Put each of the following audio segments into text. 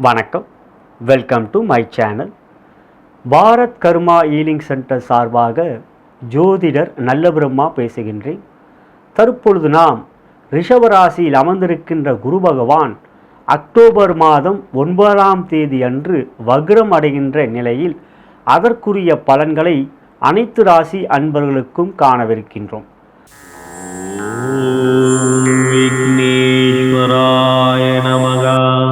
வணக்கம். Welcome to my channel Bharat Karma healing centre சார்பாக ஜோதிடர் நல்லபிரம்மா பேசுகின்றேன். தற்பொழுது நாம் ரிஷவராசியில் அமர்ந்திருக்கின்ற குரு பகவான் அக்டோபர் மாதம் ஒன்பதாம் தேதி அன்று வக்ரம் அடைகின்ற நிலையில் அதற்குரிய பலன்களை அனைத்து ராசி அன்பர்களுக்கும் காணவிருக்கின்றோம். விக்னேஸ்வராய நமகா.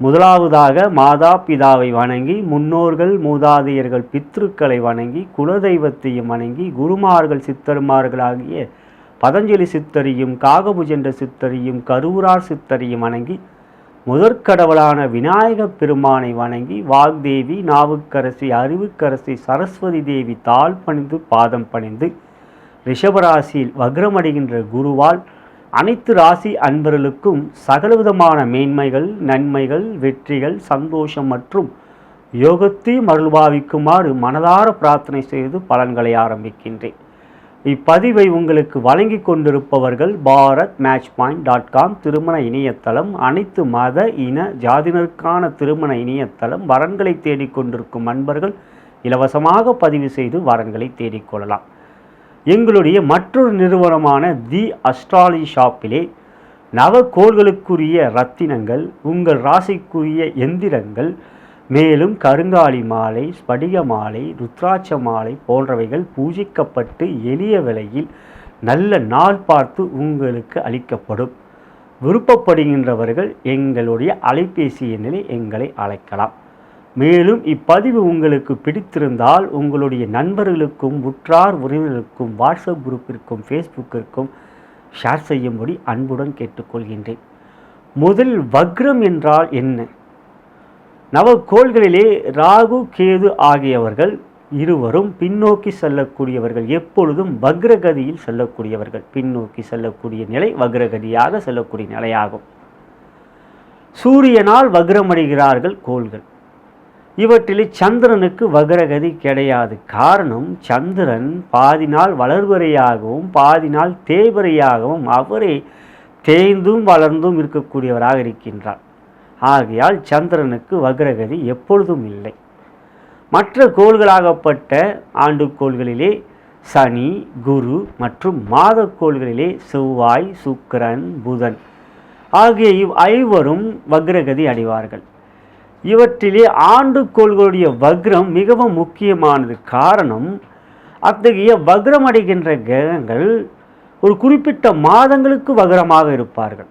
முதலாவதாக மாதா பிதாவை வணங்கி முன்னோர்கள் மூதாதையர்கள் பித்ருக்களை வணங்கி குலதெய்வத்தையும் வணங்கி குருமார்கள் சித்தர்மார்களாகிய பதஞ்சலி சித்தரையும் காகபுஜென்ற சித்தரையும் கரூரார் சித்தரையும் வணங்கி முதற்கடவுளான விநாயகப் பெருமானை வணங்கி வாக்தேவி நாவுக்கரசி அறிவுக்கரசி சரஸ்வதி தேவி தாழ் பணிந்து பாதம் பணிந்து ரிஷபராசியில் வக்ரமடைகின்ற குருவால் அனைத்து ராசி அன்பர்களுக்கும் சகலவிதமான மேன்மைகள் நன்மைகள் வெற்றிகள் சந்தோஷம் மற்றும் யோகத்தையும் அருள்பாவிக்குமாறு மனதார பிரார்த்தனை செய்து பலன்களை ஆரம்பிக்கின்றேன். இப்பதிவை உங்களுக்கு வழங்கி கொண்டிருப்பவர்கள் Bharat match point dot com திருமண இணையதளம் அனைத்து மத இன ஜாதினருக்கான திருமண இணையதளம் வரன்களை தேடிக்கொண்டிருக்கும் அன்பர்கள் இலவசமாக பதிவு செய்து வரன்களை தேடிக்கொள்ளலாம் எங்களுடைய மற்றொரு நிறுவனமான தி அஸ்ட்ராலி ஷாப்பிலே நவக்கோள்களுக்குரிய ரத்தினங்கள் உங்கள் ராசிக்குரிய எந்திரங்கள் மேலும் கருங்காலி மாலை ஸ்படிக மாலை ருத்ராட்ச மாலை போன்றவைகள் பூஜிக்கப்பட்டு எளிய விலையில் நல்ல நாள் பார்த்து உங்களுக்கு அளிக்கப்படும். விருப்பப்படுகின்றவர்கள் எங்களுடைய அலைபேசி எண்ணில் எங்களை அழைக்கலாம். மேலும் இப்பதிவு உங்களுக்கு பிடித்திருந்தால் உங்களுடைய நண்பர்களுக்கும் உற்றார் உறவினர்களுக்கும் வாட்ஸ்அப் குரூப்பிற்கும் ஃபேஸ்புக்கிற்கும் ஷேர் செய்யும்படி அன்புடன் கேட்டுக்கொள்கின்றேன். முதல் வக்ரம் என்றால் என்ன? நவக்கோள்களிலே ராகு கேது ஆகியவர்கள் இருவரும் பின்னோக்கி செல்லக்கூடியவர்கள். எப்பொழுதும் வக்ரகதியில் செல்லக்கூடியவர்கள். பின்னோக்கி செல்லக்கூடிய நிலை வக்ரகதியாக செல்லக்கூடிய நிலையாகும். சூரியனால் வக்ரமடைகிறார்கள் கோள்கள். இவற்றில் சந்திரனுக்கு வக்ரகதி கிடையாது. காரணம் சந்திரன் பாதி நாள் வளர்வரையாகவும் பாதி நாள் தேய்வரையாகவும் அவரே தேய்ந்தும் வளர்ந்தும் இருக்கக்கூடியவராக இருக்கின்றார். ஆகையால் சந்திரனுக்கு வக்ரகதி எப்பொழுதும் இல்லை. மற்ற கோள்களாகப்பட்ட ஆண்டுக்கோள்களிலே சனி குரு மற்றும் மாதக்கோள்களிலே செவ்வாய் சுக்கரன் புதன் ஆகிய இவ் ஐவரும் வக்ரகதி அடைவார்கள். இவற்றிலே ஆண்டுக்கோள்களுடைய வக்ரம் மிகவும் முக்கியமானது காரணம் அத்தகைய வக்ரம் அடைகின்ற கிரகங்கள் ஒரு குறிப்பிட்ட மாதங்களுக்கு வக்ரமாக இருப்பார்கள்.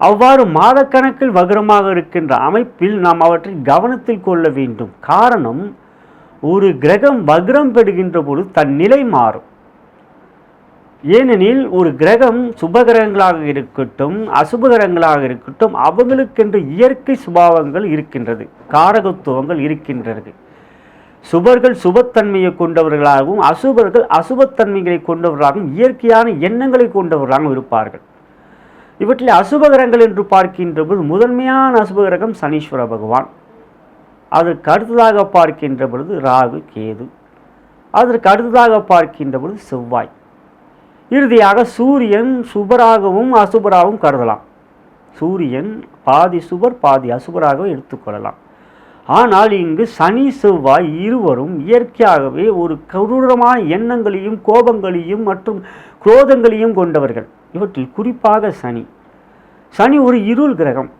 அவ்வாறு மாதக்கணக்கில் வகரமாக இருக்கின்ற அமைப்பில் நாம் அவற்றை கவனத்தில் கொள்ள வேண்டும். காரணம் ஒரு கிரகம் வக்ரம் பெறுகின்ற பொழுது தன் நிலை மாறும். ஏனெனில் ஒரு கிரகம் சுபகிரகங்களாக இருக்கட்டும் அசுபகிரகங்களாக இருக்கட்டும் அவங்களுக்கென்று இயற்கை சுபாவங்கள் இருக்கின்றது காரகத்துவங்கள் இருக்கின்றது. சுபர்கள் சுபத்தன்மையை கொண்டவர்களாகவும் அசுபர்கள் அசுபத்தன்மைகளை கொண்டவர்களாகவும் இயற்கையான எண்ணங்களை கொண்டவர்களாகவும் இருப்பார்கள். இவற்றில் அசுபகிரகங்கள் என்று பார்க்கின்ற பொழுது முதன்மையான அசுபகரகம் சனீஸ்வர பகவான். அதற்கு அடுத்ததாக பார்க்கின்ற பொழுது ராகு கேது. அதற்கு அடுத்ததாக பார்க்கின்ற பொழுது செவ்வாய். இறுதியாக சூரியன் சுபராகவும் அசுபராகவும் கருதலாம். சூரியன் பாதி சுபர் பாதி அசுபராகவும் எடுத்துக்கொள்ளலாம் ஆனால் இங்கு சனி செவ்வாய் இருவரும் இயற்கையாகவே ஒரு கொடூரமான எண்ணங்களையும் கோபங்களையும் மற்றும் குரோதங்களையும் கொண்டவர்கள். இவற்றில் குறிப்பாக சனி. சனி ஒரு இருள் கிரகம்.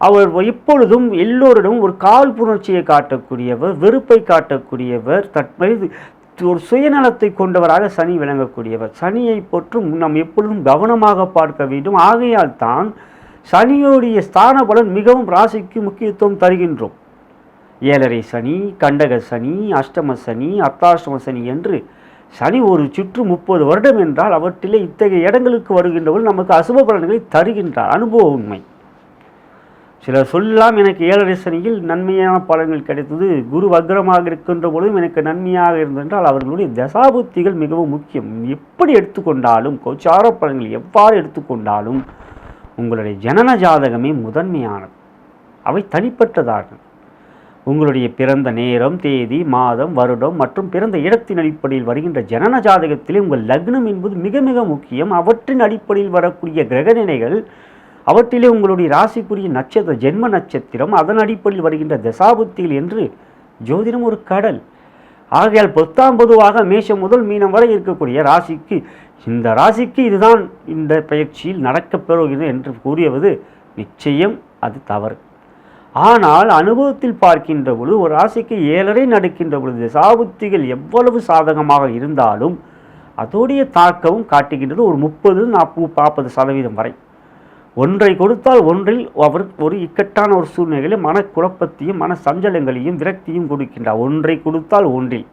அவர் எப்பொழுதும் எல்லோரிடம் ஒரு கால் புணர்ச்சியை காட்டக்கூடியவர் வெறுப்பை காட்டக்கூடியவர் தற்போது ஒரு சுயநலத்தை கொண்டவராக சனி விளங்கக்கூடியவர். சனியை பொற்றும் நாம் எப்பொழுதும் கவனமாக பார்க்க வேண்டும். ஆகையால் தான் சனியோடைய ஸ்தான பலன் மிகவும் ராசிக்கு முக்கியத்துவம் தருகின்றோம். ஏழரை சனி கண்டக சனி அஷ்டம சனி அர்த்தாஷ்டம சனி என்று சனி ஒரு சுற்று முப்பது வருடம் என்றால் அவற்றிலே இத்தகைய இடங்களுக்கு வருகின்றவர்கள் நமக்கு அசுப பலன்களை தருகின்றார். அனுபவ உண்மை. சிலர் சொல்லலாம் எனக்கு ஏழரை சனியில் நன்மையான பலன்கள் கிடைத்தது. குரு வக்ரமாக இருக்கின்ற பொழுதும் எனக்கு நன்மையாக இருந்தென்றால் அவர்களுடைய தசாபுத்திகள் மிகவும் முக்கியம். எப்படி எடுத்துக்கொண்டாலும் கோச்சார பலன்கள் எவ்வாறு எடுத்துக்கொண்டாலும் உங்களுடைய ஜனன ஜாதகமே முதன்மையானது. அவை தனிப்பட்டதாகும். உங்களுடைய பிறந்த நேரம் தேதி மாதம் வருடம் மற்றும் பிறந்த இடத்தின் அடிப்படையில் வருகின்ற ஜனன ஜாதகத்திலே உங்கள் லக்னம் என்பது மிக மிக முக்கியம். அவற்றின் அடிப்படையில் வரக்கூடிய கிரகநிலைகள் அவற்றிலே உங்களுடைய ராசிக்குரிய நட்சத்திர ஜென்ம நட்சத்திரம் அதன் அடிப்படையில் வருகின்ற தசாபுத்திகள் என்று ஜோதிடம் ஒரு கடல். ஆகையால் பத்தாம் பொதுவாக மேஷம் முதல் மீனம் வரை இருக்கக்கூடிய ராசிக்கு இந்த ராசிக்கு இதுதான் இந்த பயிற்சியில் நடக்கப் பெறுகிறது என்று கூறியவது நிச்சயம் அது தவறு. ஆனால் அனுபவத்தில் பார்க்கின்ற பொழுது ஒரு ராசிக்கு ஏழரை நடக்கின்ற பொழுது சாபுத்திகள் எவ்வளவு சாதகமாக இருந்தாலும் அதோடைய தாக்கமும் காட்டுகின்றது ஒரு முப்பது நாற்பது நாற்பது சதவீதம் வரை. ஒன்றை கொடுத்தால் ஒன்றில் அவர் ஒரு இக்கட்டான ஒரு சூழ்நிலையில் மனக்குழப்பத்தையும் மன சஞ்சலங்களையும் விரக்தியும் கொடுக்கின்றார். ஒன்றை கொடுத்தால் ஒன்றில்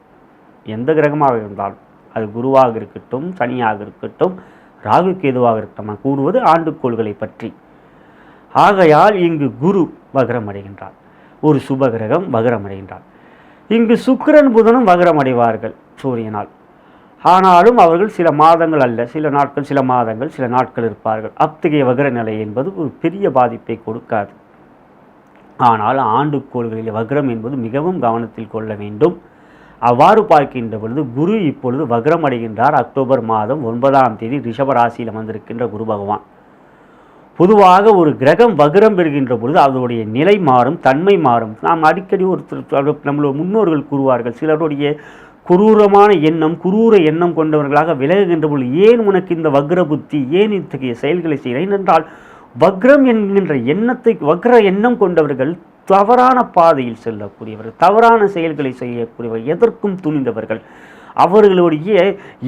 எந்த கிரகமாக இருந்தாலும் அது குருவாக இருக்கட்டும் சனியாக இருக்கட்டும் ராகு கேதுவாக இருக்கட்டும் நான் கூறுவது ஆண்டுக்கோள்களை பற்றி. ஆகையால் இங்கு குரு வகரம் அடைகின்றார் ஒரு சுபகிரகம் வகரம் அடைகின்றார் இங்கு சுக்கிரன் புதனும் வகரம் அடைவார்கள் சூரியனால். ஆனாலும் அவர்கள் சில மாதங்கள் அல்ல சில நாட்கள் சில மாதங்கள் சில நாட்கள் இருப்பார்கள். அத்தகைய வகர நிலை என்பது ஒரு பெரிய பாதிப்பை கொடுக்காது. ஆனால் ஆண்டுக்கோள்களில் வக்ரம் என்பது மிகவும் கவனத்தில் கொள்ள வேண்டும். அவ்வாறு பார்க்கின்ற பொழுது குரு இப்பொழுது வக்ரம் அடைகின்றார் அக்டோபர் மாதம் ஒன்பதாம் தேதி ரிஷபராசியில் வந்திருக்கின்ற குரு பகவான். பொதுவாக ஒரு கிரகம் வக்ரம் பெறுகின்ற பொழுது அதனுடைய நிலை மாறும் தன்மை மாறும். நாம் அடிக்கடி ஒரு நம்மளுடைய முன்னோர்கள் கூறுவார்கள். சிலருடைய குரூரமான எண்ணம் குரூர எண்ணம் கொண்டவர்களாக விலகுகின்ற பொழுது ஏன் உனக்கு இந்த வக்ர புத்தி? ஏன் இத்தகைய செயல்களை செய்கிறேன் என்றால் வக்ரம் என்கின்ற எண்ணத்தை வக்ர எண்ணம் கொண்டவர்கள் தவறான பாதையில் செல்லக்கூடியவர்கள் தவறான செயல்களை செய்யக்கூடியவர்கள் எதற்கும் துணிந்தவர்கள். அவர்களுடைய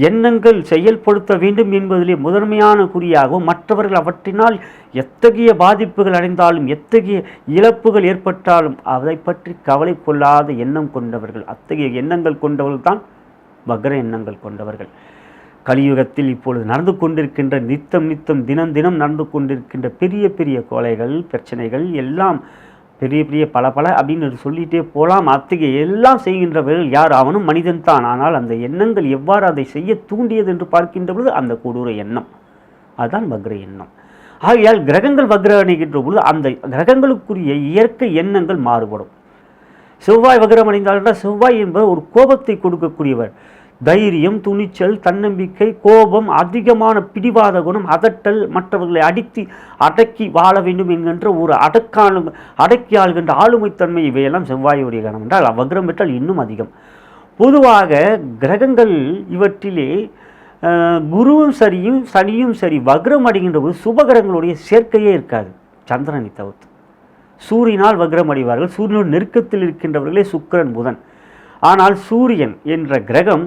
எண்ணங்கள் செயல்படுத்த வேண்டும் என்பதிலே முதன்மையான குறியாகவும் மற்றவர்கள் அவற்றினால் எத்தகைய பாதிப்புகள் அடைந்தாலும் எத்தகைய இழப்புகள் ஏற்பட்டாலும் அதை பற்றி கவலை கொள்ளாத எண்ணம் கொண்டவர்கள் அத்தகைய எண்ணங்கள் கொண்டவர்கள் தான் வக்ர எண்ணங்கள் கொண்டவர்கள். கலியுகத்தில் இப்பொழுது நடந்து கொண்டிருக்கின்ற நித்தம் நித்தம் தினம் தினம் நடந்து கொண்டிருக்கின்ற பெரிய பெரிய கொலைகள் பிரச்சனைகள் எல்லாம் பெரிய பெரிய பல பல அப்படின்னு சொல்லிகிட்டே போகலாம் அத்தகைய எல்லாம் செய்கின்றவர்கள் யார்? அவனும் மனிதன் தான். ஆனால் அந்த எண்ணங்கள் எவ்வாறு அதை செய்ய தூண்டியது என்று பார்க்கின்ற பொழுது அந்த கொடூர எண்ணம். அதுதான் வக்ர எண்ணம். ஆகையால் கிரகங்கள் வக்ர பொழுது அந்த கிரகங்களுக்குரிய இயற்கை எண்ணங்கள் மாறுபடும். செவ்வாய் வக்ரம் அடைந்தால் செவ்வாய் என்பவர் ஒரு கோபத்தை கொடுக்கக்கூடியவர். தைரியம் துணிச்சல் தன்னம்பிக்கை கோபம் அதிகமான பிடிவாத குணம் அதட்டல் மற்றவர்களை அடித்து அடக்கி வாழ வேண்டும் என்கின்ற ஒரு அடக்கான அடக்கி ஆள்கின்ற ஆளுமைத்தன்மை இவையெல்லாம் செவ்வாயுடைய கணம் என்றால் வக்ரம் பெற்றால் இன்னும் அதிகம். பொதுவாக கிரகங்கள் இவற்றிலே குருவும் சரியும் சனியும் சரி வக்ரம் அடைகின்ற போது சுபகிரகங்களுடைய சேர்க்கையே இருக்காது. சந்திரனை தவிர்த்து. சூரியனால் வக்ரம் அடைவார்கள். சூரியனோட நெருக்கத்தில் இருக்கின்றவர்களே சுக்கரன் புதன். ஆனால் சூரியன் என்ற கிரகம்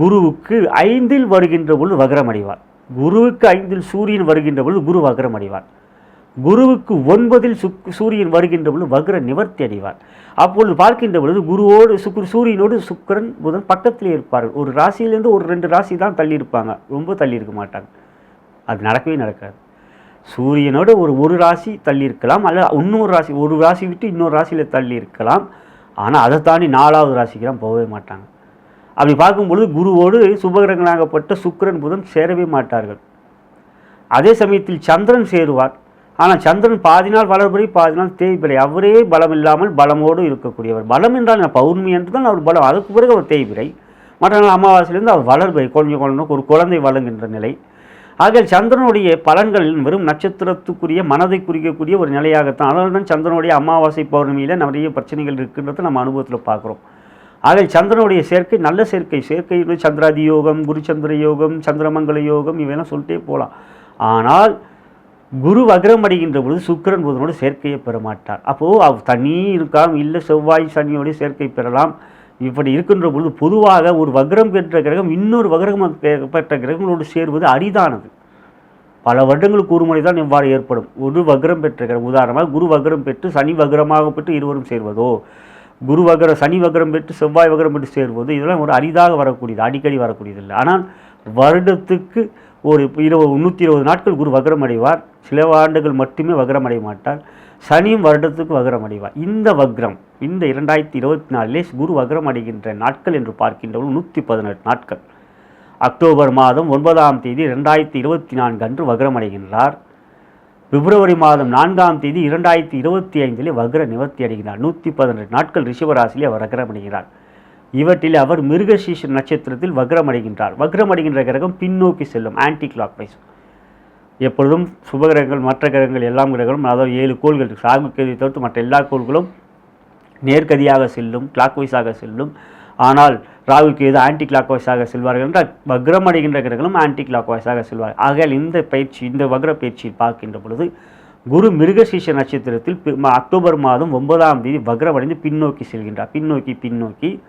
குருவுக்கு ஐந்தில் வருகின்ற பொழுது வக்ரம் அடைவார் குருவுக்கு ஐந்தில் சூரியன் வருகின்ற பொழுது குரு வக்ரம் அடைவார் குருவுக்கு ஒன்பதில் சுக் சூரியன் வருகின்ற பொழுது வக்ர நிவர்த்தி அடைவார் அப்பொழுது பார்க்கின்ற பொழுது குருவோடு சுக்ரு சூரியனோடு சுக்கரன் புதன் பக்கத்தில் இருப்பார்கள். ஒரு ராசியிலேருந்து ஒரு ரெண்டு ராசி தான் தள்ளி இருப்பாங்க ரொம்ப தள்ளி இருக்க மாட்டாங்க. அது நடக்கவே நடக்காது. சூரியனோடு ஒரு ஒரு ராசி தள்ளி இருக்கலாம் அல்ல இன்னொரு ராசி ஒரு ராசி விட்டு இன்னொரு ராசியில் தள்ளி இருக்கலாம் ஆனால் அதை தாண்டி நாலாவது ராசிக்கெல்லாம் போகவே மாட்டாங்க. அப்படி பார்க்கும்பொழுது குருவோடு சுபகிரகனாகப்பட்ட சுக்கிரன் புதன் சேரவே மாட்டார்கள். அதே சமயத்தில் சந்திரன் சேருவார். ஆனால் சந்திரன் பாதி நாள் வளர்படி பாதி நாள் தேய்பிரை அவரே பலம் இல்லாமல் பலமோடு இருக்கக்கூடியவர். பலம் என்றால் பௌர்ணமி என்று தான் அவர் பலம். அதுக்கு பிறகு அவர் தேய்பிரை மற்ற நாள் அமாவாசையிலேருந்து அவர் வளர்பை குழந்தை குழந்தை ஒரு குழந்தை வழங்குகின்ற நிலை. ஆகிய சந்திரனுடைய பலன்கள் வெறும் நட்சத்திரத்துக்குரிய மனதை குறிக்கக்கூடிய ஒரு நிலையாகத்தான். அதனால தான் சந்திரனுடைய அமாவாசை பௌர்ணமியில் நிறைய பிரச்சனைகள் இருக்கின்றதை நம்ம அனுபவத்தில் பார்க்குறோம். ஆக சந்திரனுடைய சேர்க்கை நல்ல சேர்க்கை சேர்க்கை சந்திராதி யோகம் குருச்சந்திர யோகம் சந்திரமங்கல யோகம் இவையெல்லாம் சொல்லிட்டே போகலாம். ஆனால் குரு வக்ரம் அடைகின்ற பொழுது சுக்கிரன் புதனோடு சேர்க்கையை பெற மாட்டார். அப்போது அவ் தனி இருக்காம் இல்லை செவ்வாய் சனியோடைய சேர்க்கை பெறலாம். இப்படி இருக்கின்ற பொழுது பொதுவாக ஒரு வக்ரம் பெற்ற கிரகம் இன்னொரு வக்ரம் பெற்ற கிரகங்களோடு சேர்வது அரிதானது. பல வருடங்களுக்கு ஒரு முறை தான் இவ்வாறு ஏற்படும். ஒரு வக்ரம் பெற்ற கிரகம் உதாரணமாக குரு வக்ரம் பெற்று சனி வக்ரமாக பெற்று இருவரும் சேர்வதோ குரு வகரம் சனி வகரம் பெற்று செவ்வாய் வகரம் பெற்று சேர்வது இதெல்லாம் ஒரு அரிதாக வரக்கூடியது அடிக்கடி வரக்கூடியது இல்லை. ஆனால் வருடத்துக்கு ஒரு இருபது நூற்றி இருபது நாட்கள் குரு வகரம் அடைவார். சில ஆண்டுகள் மட்டுமே வகரம் அடைய மாட்டார். சனியும் வருடத்துக்கு வகரம் அடைவார். இந்த வக்ரம் இந்த இரண்டாயிரத்தி இருபத்தி நாலிலே குரு வகரம் அடைகின்ற நாட்கள் என்று பார்க்கின்றவர்கள் நூற்றி பதினெட்டு நாட்கள். அக்டோபர் மாதம் ஒன்பதாம் தேதி ரெண்டாயிரத்தி இருபத்தி நான்கு அன்று வகரம் அடைகின்றார். பிப்ரவரி மாதம் நான்காம் தேதி இரண்டாயிரத்தி இருபத்தி ஐந்தில் வக்ர நிவர்த்தி அடைகிறார். நூற்றி பதினெட்டு நாட்கள் ரிஷபராசியிலே அவர் வக்ரம் அடைகிறார். இவற்றில் அவர் மிருகசீஷ நட்சத்திரத்தில் வக்ரம் அடைகின்றார். வக்ரம் அடைகின்ற கிரகம் பின்னோக்கி செல்லும் ஆன்டி கிளாக் வைஸ் எப்பொழுதும் சுப கிரகங்கள் மற்ற கிரகங்கள் எல்லாம் கிரகங்களும் அதாவது ஏழு கோள்கள் சாகு ராகு தவிர்த்து மற்ற எல்லா கோள்களும் நேர்கதியாக செல்லும் கிளாக் வைஸாக செல்லும். ஆனால் ராகு கேது ஆன்டி கிளாக் வாய்ஸாக செல்வார்கள் என்றால் வக்ரம் அடைகின்ற கிரகங்களும் ஆன்டி கிளாக் வாய்ஸாக செல்வார்கள். ஆகையால் இந்த பயிற்சி இந்த வக்ர பயிற்சியில் பார்க்கின்ற பொழுது குரு மிருகசீஷ நட்சத்திரத்தில் பி- அக்டோபர் மாதம் ஒன்பதாம் தேதி வக்ரமடைந்து பின்னோக்கி செல்கின்றார். பின்னோக்கி பின்னோக்கி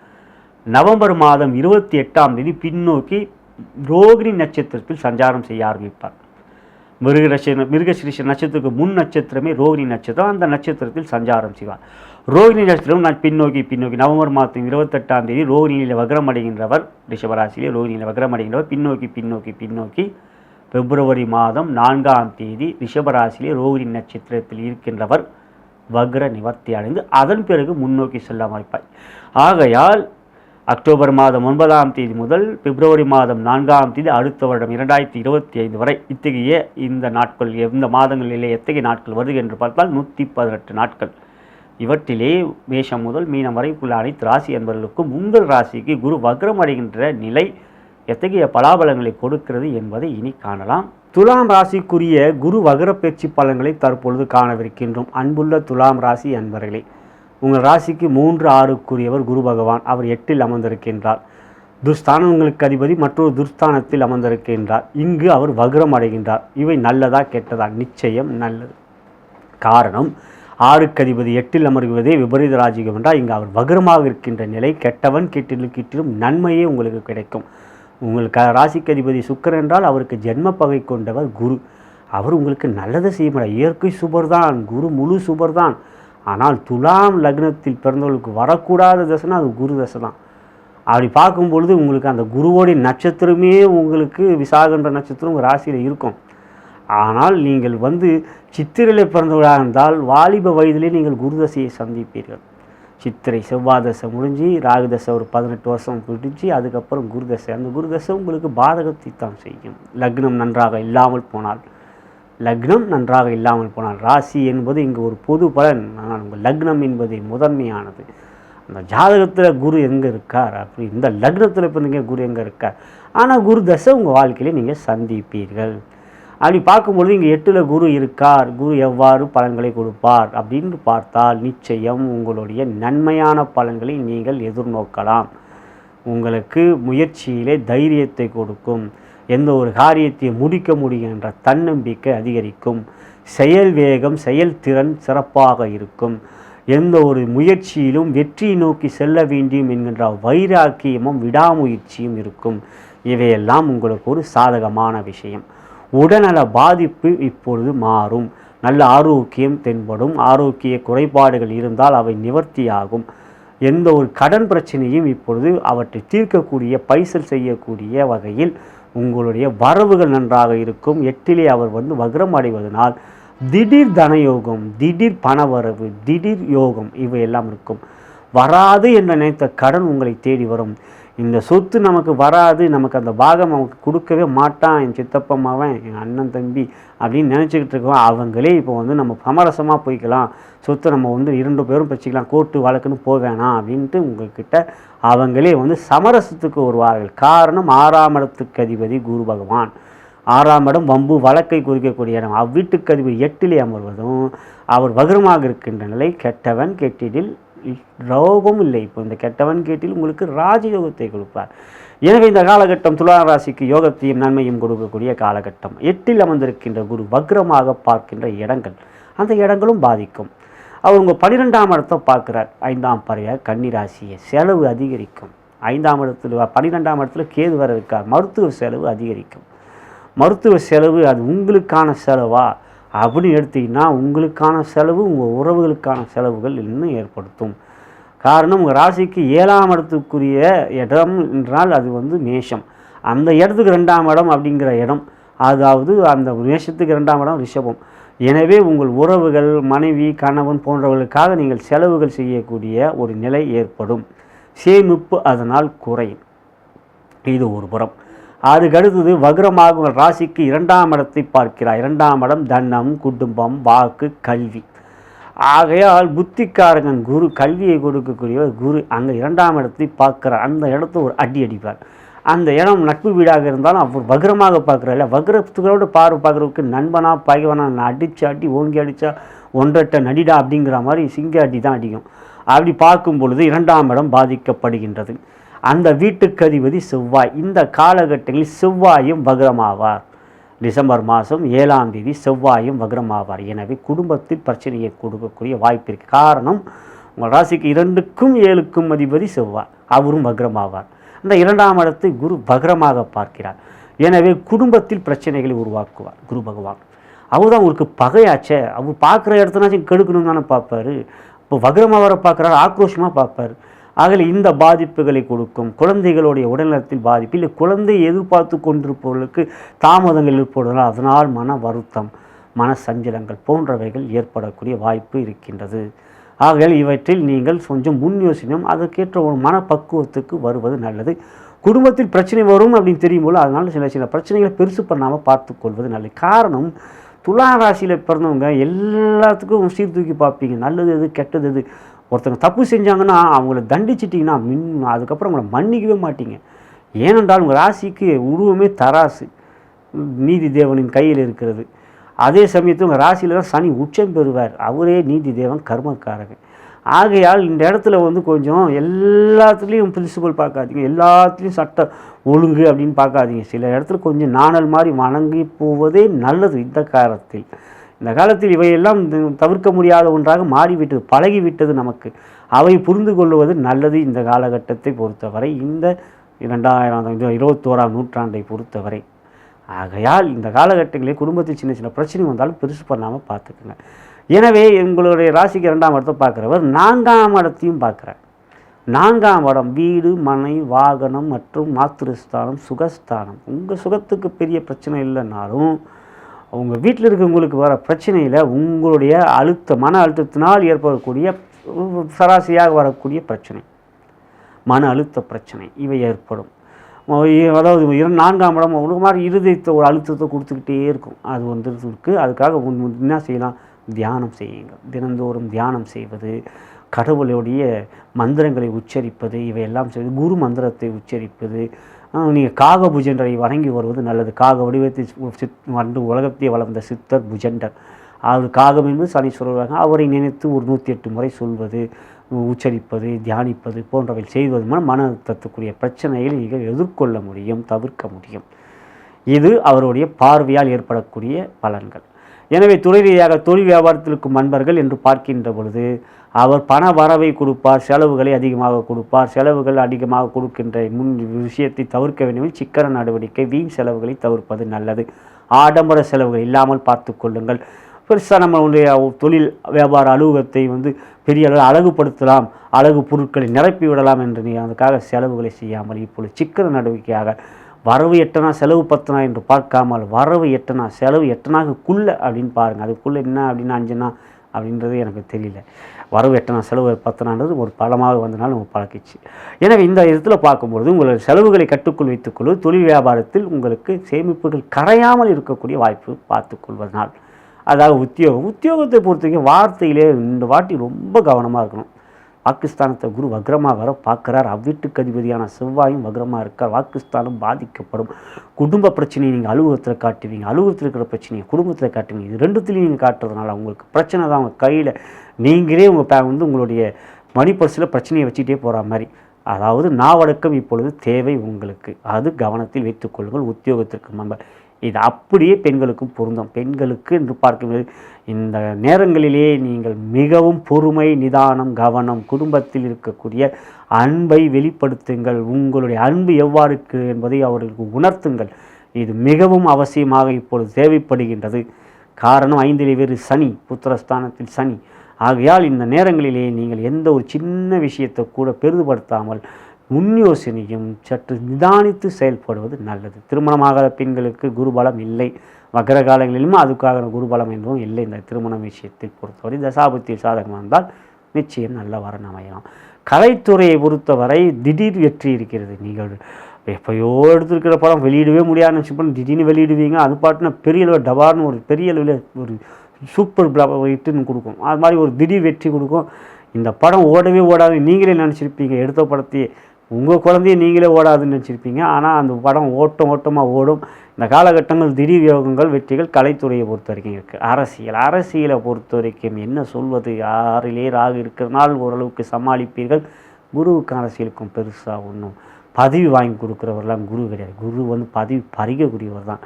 நவம்பர் மாதம் இருபத்தி எட்டாம் தேதி பின்னோக்கி ரோகிணி நட்சத்திரத்தில் சஞ்சாரம் செய்ய ஆரம்பிப்பார். மிருக நட்சத்திரம் மிருகசிரிஷ நட்சத்திரத்துக்கு முன் நட்சத்திரமே ரோகிணி நட்சத்திரம். அந்த நட்சத்திரத்தில் சஞ்சாரம் செய்வார். ரோகிணி நட்சத்திரம் நான் பின்னோக்கி பின்னோக்கி. நவம்பர் மாதம் இருபத்தெட்டாம் தேதி ரோகிணியில் வக்ரம் அடைகின்றவர் ரிஷபராசியிலே ரோகிணியில் வக்ரம் அடைகின்றவர் பின்னோக்கி பின்னோக்கி பின்னோக்கி. பிப்ரவரி மாதம் நான்காம் தேதி ரிஷபராசியிலே ரோகிணி நட்சத்திரத்தில் இருக்கின்றவர் வக்ர நிவர்த்தி அடைந்து அதன் பிறகு முன்னோக்கி செல்ல அமைப்பாய் ஆகையால் அக்டோபர் மாதம் ஒன்பதாம் தேதி முதல் பிப்ரவரி மாதம் நான்காம் தேதி அடுத்த வருடம் இரண்டாயிரத்தி இருபத்தி ஐந்து வரை இத்தகைய இந்த நாட்கள் எந்த மாதங்களிலே எத்தகைய நாட்கள் வருது என்று பார்த்தால் நூற்றி பதினெட்டு நாட்கள். இவற்றிலே மேஷம் முதல் மீனம் வரைக்குள்ள அனைத்து ராசி என்பவர்களுக்கும் உங்கள் ராசிக்கு குரு வக்ரம் அடைகின்ற நிலை எத்தகைய பலாபலங்களை கொடுக்கிறது என்பதை இனி காணலாம். துலாம் ராசிக்குரிய குரு வகர பேச்சு பலன்களை தற்பொழுது காணவிருக்கின்றோம். அன்புள்ள துலாம் ராசி அன்பர்களே உங்கள் ராசிக்கு மூன்று ஆறுக்குரியவர் குரு பகவான். அவர் எட்டில் அமர்ந்திருக்கின்றார். துர்ஸ்தானங்களுக்கு அதிபதி மற்றொரு துர்ஸ்தானத்தில் அமர்ந்திருக்கின்றார். இங்கு அவர் வக்ரம் அடைகின்றார். இவை நல்லதா கெட்டதா? நிச்சயம் நல்லது. காரணம் ஆறுக்கு அதிபதி எட்டில் அமர்வதே விபரீத ராஜிகம் என்றால் இங்கு அவர் வகரமாக இருக்கின்ற நிலை கெட்டவன் கெட்டிலும் கிட்டிலும் நன்மையே உங்களுக்கு கிடைக்கும். உங்களுக்கு ராசிக்கு அதிபதி சுக்கர் என்றால் அவருக்கு ஜென்ம பகை கொண்டவர் குரு. அவர் உங்களுக்கு நல்லதை செய்ய முடியாது இயற்கை சுபர் தான் குரு முழு சுபர் தான் ஆனால் துலாம் லக்னத்தில் பிறந்தவர்களுக்கு வரக்கூடாத தசைனா அது குரு தசை தான். அப்படி பார்க்கும் பொழுது உங்களுக்கு அந்த குருவோடைய நட்சத்திரமே உங்களுக்கு விசாகன்ற நட்சத்திரம் ராசியில் இருக்கும். ஆனால் நீங்கள் வந்து சித்திரையில் பிறந்தவர்களாக இருந்தால் வாலிப வயதிலே நீங்கள் குருதசையை சந்திப்பீர்கள். சித்திரை செவ்வாதசை முடிஞ்சு ராகுதசை ஒரு பதினெட்டு வருஷம் முடிஞ்சு அதுக்கப்புறம் குருதசை. அந்த குருதசை உங்களுக்கு பாதகத்தை தான் செய்யும். லக்னம் நன்றாக இல்லாமல் போனால். லக்னம் நன்றாக இல்லாமல் போனால் ராசி என்பது இங்கு ஒரு பொது பலன். ஆனால் உங்கள் லக்னம் என்பது முதன்மையானது. அந்த ஜாதகத்தில் குரு எங்கே இருக்கார்? அப்படி இந்த லக்னத்தில் பிறந்தீங்க குரு எங்கே இருக்கார்? ஆனால் குரு தசை உங்கள் வாழ்க்கையிலே நீங்கள் சந்திப்பீர்கள். அப்படி பார்க்கும்பொழுது இங்கே எட்டில் குரு இருக்கார். குரு எவ்வாறு பலன்களை கொடுப்பார்? அப்படின்னு பார்த்தால் நிச்சயம் உங்களுடைய நன்மையான பலன்களை நீங்கள் எதிர்நோக்கலாம். உங்களுக்கு முயற்சியிலே தைரியத்தை கொடுக்கும். எந்த ஒரு காரியத்தை முடிக்க முடியும் என்ற தன்னம்பிக்கை அதிகரிக்கும். செயல் வேகம் செயல்திறன் சிறப்பாக இருக்கும். எந்த ஒரு முயற்சியிலும் வெற்றியை நோக்கி செல்ல வேண்டும் என்கின்ற வைராக்கியமும் விடாமுயற்சியும் இருக்கும். இவையெல்லாம் உங்களுக்கு ஒரு சாதகமான விஷயம். உடல்நல பாதிப்பு இப்பொழுது மாறும். நல்ல ஆரோக்கியம் தென்படும். ஆரோக்கிய குறைபாடுகள் இருந்தால் அவை நிவர்த்தியாகும். எந்த ஒரு கடன் பிரச்சனையும் இப்பொழுது அவற்றை தீர்க்கக்கூடிய பைசல் செய்யக்கூடிய வகையில் உங்களுடைய வரவுகள் நன்றாக இருக்கும். எட்டிலே அவர் வந்து வக்ரம் அடைவதனால் திடீர் தனயோகம் திடீர் பணவரவு திடீர் யோகம் இவையெல்லாம் இருக்கும். வராது என்று நினைத்த கடன் உங்களை தேடி வரும். இந்த சொத்து நமக்கு வராது நமக்கு அந்த பாகம் நமக்கு கொடுக்கவே மாட்டான் என் சித்தப்பன் என் அண்ணன் தம்பி அப்படின்னு நினச்சிக்கிட்டு இருக்கோம். அவங்களே இப்போ வந்து நம்ம சமரசமாக போய்க்கலாம். சொத்தை நம்ம வந்து இரண்டு பேரும் பிரிச்சுக்கலாம் கோர்ட்டு வழக்குன்னு போக வேணாம் அப்படின்ட்டு உங்ககிட்ட அவங்களே வந்து சமரசத்துக்கு வருவார்கள். காரணம் ஆறாம் இடத்துக்கு அதிபதி குரு பகவான். ஆறாம் இடம் வம்பு வழக்கை குறிக்கக்கூடிய இடம். அவ்வீட்டுக்கு அதிபதி எட்டிலே அமர்வதும் அவர் வக்ரமாக இருக்கின்ற நிலை கெட்டவன் கெட்டிடில் ரோகம் இல்லை. இப்போ இந்த கெட்டவன் கேட்டில் உங்களுக்கு ராஜயோகத்தை கொடுப்பார். எனவே இந்த காலகட்டம் துலா ராசிக்கு யோகத்தையும் நன்மையும் கொடுக்கக்கூடிய காலகட்டம். எட்டில் அமர்ந்திருக்கின்ற குரு வக்ரமாக பார்க்கின்ற இடங்கள். அந்த இடங்களும் பாதிக்கும். அவர் உங்கள் பன்னிரெண்டாம் இடத்தை பார்க்குறார். ஐந்தாம் பறைய கன்னிராசியை செலவு அதிகரிக்கும். ஐந்தாம் இடத்துல பன்னிரெண்டாம் இடத்துல கேது வர இருக்கார். மருத்துவ செலவு அதிகரிக்கும். மருத்துவ செலவு அது உங்களுக்கான செலவா? அப்படின்னு எடுத்தீங்கன்னா உங்களுக்கான செலவு உங்கள் உறவுகளுக்கான செலவுகள் இன்னும் ஏற்படுத்தும். காரணம் உங்கள் ராசிக்கு ஏழாம் இடத்துக்குரிய இடம் என்றால் அது வந்து மேஷம். அந்த இடத்துக்கு ரெண்டாம் இடம் அப்படிங்கிற இடம் அதாவது அந்த மேஷத்துக்கு ரெண்டாம் இடம் ரிஷபம். எனவே உங்கள் உறவுகள் மனைவி கணவன் போன்றவர்களுக்காக நீங்கள் செலவுகள் செய்யக்கூடிய ஒரு நிலை ஏற்படும். சேமிப்பு அதனால் குறையும். இது ஒரு புறம். அதுக்கு அடுத்தது ராசிக்கு இரண்டாம் இடத்தை பார்க்கிறார் இரண்டாம் இடம் தன்னம் குடும்பம் வாக்கு கல்வி. ஆகையால் புத்திக்காரகன் குரு கல்வியை கொடுக்கக்கூடியவர் குரு அங்கே இரண்டாம் இடத்தை பார்க்கிறார். அந்த இடத்த ஒரு அடி அடிப்பார். அந்த இடம் நட்பு வீடாக இருந்தாலும் அவர் வக்ரமாக பார்க்குறாரு. வக்ரத்துகளோட பார்வை பார்க்குறதுக்கு நண்பனா பகைவனா நான் அடிச்சு அடி ஓங்கி அடித்தா ஒன்றட்ட நடிடா அப்படிங்கிற மாதிரி சிங்க அடி தான் அடிக்கும். அப்படி பார்க்கும் பொழுது இரண்டாம் இடம் பாதிக்கப்படுகின்றது. அந்த வீட்டுக்கு அதிபதி செவ்வாய். இந்த காலகட்டங்களில் செவ்வாயும் வக்ரமாவார். டிசம்பர் மாதம் ஏழாம் தேதி செவ்வாயும் வக்ரமாவார். எனவே குடும்பத்தில் பிரச்சனையை கொடுக்கக்கூடிய வாய்ப்பு இருக்குது காரணம் உங்கள் ராசிக்கு இரண்டுக்கும் ஏழுக்கும் அதிபதி செவ்வாய். அவரும் வக்ரமாவார். அந்த இரண்டாம் இடத்தை குரு வக்ரமாக பார்க்கிறார். எனவே குடும்பத்தில் பிரச்சனைகளை உருவாக்குவார் குரு பகவான். அவர் தான் உங்களுக்கு பகையாச்சே. அவர் பார்க்குற இடத்துனாச்சும் கெடுக்கணும் தானே பார்ப்பாரு. இப்போ வக்ரமாக வர பார்க்குறாரு ஆக்ரோஷமாக பார்ப்பார். ஆகல இந்த பாதிப்புகளை கொடுக்கும். குழந்தைகளுடைய உடல்நலத்தில் பாதிப்பு. இல்லை குழந்தை எதிர்பார்த்து கொண்டிருப்பவர்களுக்கு தாமதங்கள் ஏற்படுவதால் அதனால் மன வருத்தம் மன சஞ்சலங்கள் போன்றவைகள் ஏற்படக்கூடிய வாய்ப்பு இருக்கின்றது. ஆகையால் இவற்றில் நீங்கள் கொஞ்சம் முன் யோசினும் அதற்கேற்ற ஒரு மனப்பக்குவத்துக்கு வருவது நல்லது. குடும்பத்தில் பிரச்சனை வரும் அப்படின்னு தெரியும் போது அதனால் சில சில பிரச்சனைகளை பெருசு பண்ணாமல் பார்த்துக்கொள்வது நல்லது. காரணம் துலா ராசியில் பிறந்தவங்க எல்லாத்துக்கும் சீர்தூக்கி பார்ப்பீங்க. நல்லது எது கெட்டது எது? ஒருத்தங்க தப்பு செஞ்சாங்கன்னா அவங்கள தண்டிச்சிட்டிங்கன்னா மின் அதுக்கப்புறம் அவங்கள மன்னிக்கவே மாட்டீங்க. ஏனென்றால் உங்கள் ராசிக்கு உருவமே தராசு. நீதி தேவனின் கையில் இருக்கிறது. அதே சமயத்தில் உங்கள் ராசியில் தான் சனி உச்சம் பெறுவார். அவரே நீதி தேவன் கர்மக்காரகன். ஆகையால் இந்த இடத்துல வந்து கொஞ்சம் எல்லாத்துலேயும் பிரின்சிபல் பார்க்காதீங்க. எல்லாத்துலேயும் சட்ட ஒழுங்கு அப்படின்னு பார்க்காதீங்க. சில இடத்துல கொஞ்சம் நாணல் மாதிரி வணங்கி போவதே நல்லது இந்த காலத்தில். இந்த காலத்தில் இவையெல்லாம் தவிர்க்க முடியாத ஒன்றாக மாறிவிட்டது பழகிவிட்டது நமக்கு. அவை புரிந்து கொள்வது நல்லது இந்த காலகட்டத்தை பொறுத்தவரை இந்த இரண்டாயிரம் இருபத்தோராம் நூற்றாண்டை பொறுத்தவரை. ஆகையால் இந்த காலகட்டங்களில் குடும்பத்தில் சின்ன சின்ன பிரச்சனை வந்தாலும் பெருசு பண்ணாமல் பார்த்துக்குங்க. எனவே உங்களுடைய ராசிக்கு இரண்டாம் இடத்தை பார்க்குறவர் நான்காம் இடத்தையும் பார்க்குறார். நான்காம் இடம் வீடு மனை வாகனம் மற்றும் மாத்திருஸ்தானம் சுகஸ்தானம். உங்கள் சுகத்துக்கு பெரிய பிரச்சனை இல்லைனாலும் உங்கள் வீட்டில் இருக்கவங்களுக்கு வர பிரச்சனையில் உங்களுடைய அழுத்த மன அழுத்தத்தினால் ஏற்படக்கூடிய சராசரியாக வரக்கூடிய பிரச்சனை. மன அழுத்த பிரச்சனை இவை ஏற்படும். அதாவது இரு நான்காம் இடம் ஒரு மாதிரி இருதயத்தை ஒரு அழுத்தத்தை கொடுத்துக்கிட்டே இருக்கும். அது வந்து இருக்குது அதுக்காக என்ன செய்யலாம்? தியானம் செய்யுங்க தினந்தோறும் தியானம் செய்வது கடவுளுடைய மந்திரங்களை உச்சரிப்பது இவையெல்லாம் செய்வது குரு மந்திரத்தை உச்சரிப்பது நீங்கள் காக புஜண்டரை வணங்கி வருவது நல்லது. காக வடிவத்தை சித் வந்து உலகத்தை வளர்ந்த சித்தர் புஜண்டர். அவர் காகம் என்பது சனீஸ்வரர் அவரை நினைத்து ஒரு நூற்றி எட்டு முறை சொல்வது உச்சரிப்பது தியானிப்பது போன்றவை செய்வது மூலம் மன அழுத்தத்துக்குரிய பிரச்சனைகளை நீங்கள் எதிர்கொள்ள முடியும் தவிர்க்க முடியும். இது அவருடைய பார்வையால் ஏற்படக்கூடிய பலன்கள். எனவே துறை ரீதியாக தொழில் வியாபாரத்தில் இருக்கும் நண்பர்கள் என்று பார்க்கின்ற பொழுது அவர் பண வரவை கொடுப்பார் செலவுகளை அதிகமாக கொடுப்பார் செலவுகள் அதிகமாக கொடுக்கின்ற முன் விஷயத்தை தவிர்க்க வேண்டும் சிக்கன நடவடிக்கை வீண் செலவுகளை தவிர்ப்பது நல்லது. ஆடம்பர செலவுகள் இல்லாமல் பார்த்து கொள்ளுங்கள். பெருசாக நம்மளுடைய தொழில் வியாபார அலுவலகத்தை வந்து பெரிய அளவில் அழகுபடுத்தலாம் அழகு பொருட்களை நிரப்பி விடலாம் என்று நீ அதுக்காக செலவுகளை செய்யாமல் இப்பொழுது சிக்கன நடவடிக்கையாக வரவு எட்டனா செலவு பத்தனா என்று பார்க்காமல் வரவு எட்டனா செலவு எட்டனாக்குள்ள அப்படின்னு பாருங்கள் அதுக்குள்ளே என்ன அப்படின்னு அஞ்சுனா அப்படின்றது எனக்கு தெரியல. வரவு எட்டனா செலவு பத்தனான்றது ஒரு பலமாக வந்தனால உங்களுக்கு பழக்கிச்சு எனவே இந்த இடத்துல பார்க்கும்பொழுது உங்களது செலவுகளை கட்டுக்குள் வைத்துக்கொள்வது தொழில் வியாபாரத்தில் உங்களுக்கு சேமிப்புகள் கரையாமல் இருக்கக்கூடிய வாய்ப்பு பார்த்துக்கொள்வதனால் அதாவது உத்தியோகம் உத்தியோகத்தை பொறுத்த வரைக்கும் வார்த்தையிலே இந்த வாட்டி ரொம்ப கவனமாக இருக்கணும். பாகிஸ்தானத்தை குரு வக்ரமாக வர பார்க்குறார். அவ்வீட்டுக்கு அதிபதியான செவ்வாயும் வக்ரமாக இருக்கார். பாகிஸ்தானும் பாதிக்கப்படும். குடும்ப பிரச்சனையை நீங்கள் அலுவலகத்தில் காட்டுவீங்க. அலுவலகத்தில் இருக்கிற பிரச்சனையை குடும்பத்தில் காட்டுவீங்க. இது ரெண்டுத்துலையும் நீங்கள் காட்டுறதுனால உங்களுக்கு பிரச்சனை தான் உங்கள் கையில். நீங்களே உங்கள் பே வந்து உங்களுடைய மணி பர்ஸில் பிரச்சனையை வச்சுக்கிட்டே போகிற மாதிரி. அதாவது நாவடக்கம் இப்பொழுது தேவை உங்களுக்கு. அது கவனத்தில் வைத்துக்கொள்ளுங்கள் உத்தியோகத்திற்கு நம்ம இது அப்படியே பெண்களுக்கும் பொருந்தும். பெண்களுக்கு என்று பார்க்கும்போது இந்த நேரங்களிலே நீங்கள் மிகவும் பொறுமை நிதானம் கவனம் குடும்பத்தில் இருக்கக்கூடிய அன்பை வெளிப்படுத்துங்கள். உங்களுடைய அன்பு எவ்வாறு இருக்கு என்பதை அவர்களுக்கு உணர்த்துங்கள். இது மிகவும் அவசியமாக இப்பொழுது தேவைப்படுகின்றது. காரணம் ஐந்திலே வேறு சனி புத்திரஸ்தானத்தில் சனி. ஆகையால் இந்த நேரங்களிலே நீங்கள் எந்த ஒரு சின்ன விஷயத்தை கூட பெரிதுபடுத்தாமல் முன் யோசனையும் சற்று நிதானித்து செயல்படுவது நல்லது. திருமணமாகாத பெண்களுக்கு குருபலம் இல்லை. வக்கர காலங்களிலும் அதுக்காக குருபலம் என்றும் இல்லை. இந்த திருமண விஷயத்தை பொறுத்தவரை தசாபுத்தி சாதகம் வந்தால் நிச்சயம் நல்ல வரன் அமையலாம். கலைத்துறையை பொறுத்தவரை திடீர் வெற்றி இருக்கிறது. நீங்கள் எப்பயோ எடுத்திருக்கிற படம் வெளியிடவே முடியாதுன்னு வச்சுப்போம் திடீர்னு வெளியிடுவீங்க. அது பாட்டுனா பெரிய அளவு டபார்னு ஒரு பெரிய அளவில் ஒரு சூப்பர் ஹிட்டுன்னு கொடுக்கும். அது மாதிரி ஒரு திடீர் வெற்றி கொடுக்கும். இந்த படம் ஓடவே ஓடாது. நீங்களே நினச்சிருப்பீங்க. எடுத்த படத்தையே உங்கள் குழந்தைய நீங்களே ஓடாதுன்னு நினச்சிருப்பீங்க. ஆனால் அந்த படம் ஓட்டம் ஓட்டமாக ஓடும். இந்த காலகட்டங்கள் திடீர் யோகங்கள் வெற்றிகள் கலைத்துறையை பொறுத்த வரைக்கும் இருக்குது அரசியல் அரசியலை பொறுத்த வரைக்கும் என்ன சொல்வது? யாரிலே ராகு இருக்கிறனால் ஓரளவுக்கு சமாளிப்பீர்கள். குருவுக்கு அரசியலுக்கும் பெருசாக ஒன்றும் பதவி வாங்கி கொடுக்குறவர்லாம் குரு கிடையாது. குரு வந்து பதவி பறிக்கக்கூடியவர் தான்.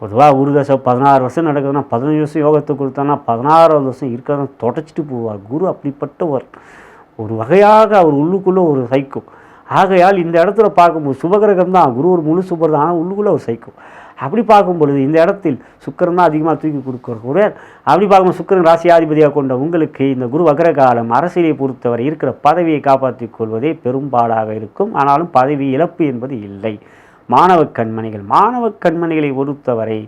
பொதுவாக ஒரு தசை பதினாறு வருஷம் நடக்குதுன்னா பதினஞ்சு வருஷம் யோகத்தை கொடுத்தான்னா பதினாறாவது வருஷம் இருக்கிறத தொடச்சிட்டு போவார். குரு அப்படிப்பட்டவர். ஒரு வகையாக அவர் உள்ளுக்குள்ளே ஒரு சைக்கோ ஆகையால் இந்த இடத்துல பார்க்கும்போது சுபகிரகம் தான். குரு ஒரு முழு சுபர் தான். ஆனால் உள்ளுக்குள்ளே ஒரு சைக்கும் அப்படி பார்க்கும் பொழுது இந்த இடத்தில் சுக்கரன் தான் அதிகமாக தூக்கி கொடுக்கக்கூடிய அப்படி பார்க்கும்போது சுக்கிரன் ராசியாதிபதியாக கொண்ட உங்களுக்கு இந்த குரு வக்ர காலம் அரசியலை பொறுத்தவரை இருக்கிற பதவியை காப்பாற்றிக் கொள்வதே பெரும்பாடாக இருக்கும். ஆனாலும் பதவி இழப்பு என்பது இல்லை. மாணவ கண்மணிகள் மாணவ கண்மணிகளை பொறுத்தவரை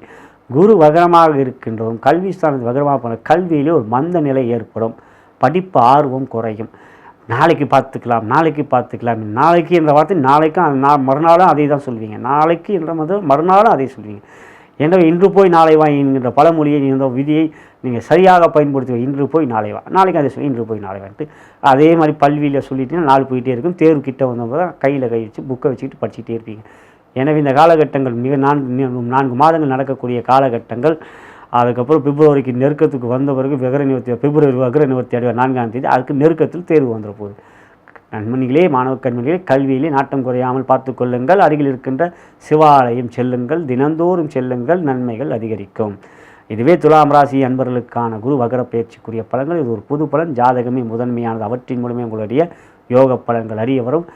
குரு வகரமாக இருக்கின்றோம் கல்வி ஸ்தானத்தில் வகரமாக போன கல்வியிலே ஒரு மந்த நிலை ஏற்படும். படிப்பு ஆர்வம் குறையும். நாளைக்கு பார்த்துக்கலாம் நாளைக்கு பார்த்துக்கலாம். நாளைக்கு என்ற வார்த்தை நாளைக்கும் நான் நா மறுநாளும் அதே தான் சொல்வீங்க. நாளைக்கு என்ற மது மறுநாளும் அதே சொல்வீங்க. எனவே இன்று போய் நாளை வா என்கின்ற பழமொழியை இந்த விதியை நீங்கள் சரியாக பயன்படுத்தி இன்று போய் நாளை வா. நாளைக்கு அதே சொல்லி இன்று போய் நாளை வான்ட்டு அதே மாதிரி பல்வியில் சொல்லிட்டீங்கன்னா நாள் போயிட்டே இருக்கும். தேர்வு கிட்ட வந்தபோது தான் கையில் கை வச்சு புக்கை வச்சுக்கிட்டு படிச்சுக்கிட்டே இருப்பீங்க. எனவே இந்த காலகட்டங்கள் மிக நான்கு நான்கு மாதங்கள் நடக்கக்கூடிய காலகட்டங்கள் அதுக்கப்புறம் பிப்ரவரிக்கு நெருக்கத்துக்கு வந்த பிறகு விகர நிவர்த்தி பிப்ரவரி வகர நிவர்த்தி அடைவார் நான்காம் தேதி. அதுக்கு நெருக்கத்தில் தேர்வு வந்துட போகுது. நண்பனிகளே மாணவ கண்மணிகளே கல்வியிலே நாட்டம் குறையாமல் பார்த்து கொள்ளுங்கள். அருகில் இருக்கின்ற சிவாலயம் செல்லுங்கள். தினந்தோறும் செல்லுங்கள். நன்மைகள் அதிகரிக்கும். இதுவே துலாம் ராசி அன்பர்களுக்கான குரு வகர பயிற்சிக்குரிய பலன்கள். இது ஒரு புது பலன். ஜாதகமே முதன்மையானது. அவற்றின் மூலமே உங்களுடைய யோக பலன்கள் அறிய வரும்.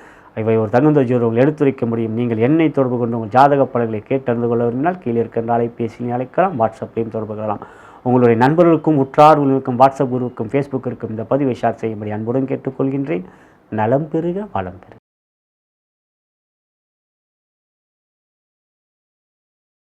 இவை ஒரு தகுந்த ஜோதிடர்கள் எடுத்துரைக்க முடியும். நீங்கள் என்னை தொடர்பு கொண்டு உங்கள் ஜாதக பலன்களை கேட்டறிந்து கொள்ள விரும்பினால் கீழே இருக்கின்ற அலைபேசியை அழைக்கலாம். வாட்ஸ்அப்லையும் தொடர்பு கொள்ளலாம். உங்களுடைய நண்பர்களுக்கும் உற்றார்களுக்கும் வாட்ஸ்அப் குருவுக்கும் ஃபேஸ்புக்கிற்கும் இந்த பதிவை ஷேர் செய்யும்படி அன்புடன் கேட்டுக்கொள்கின்றேன். நலம் பெறுக வளம் பெறுக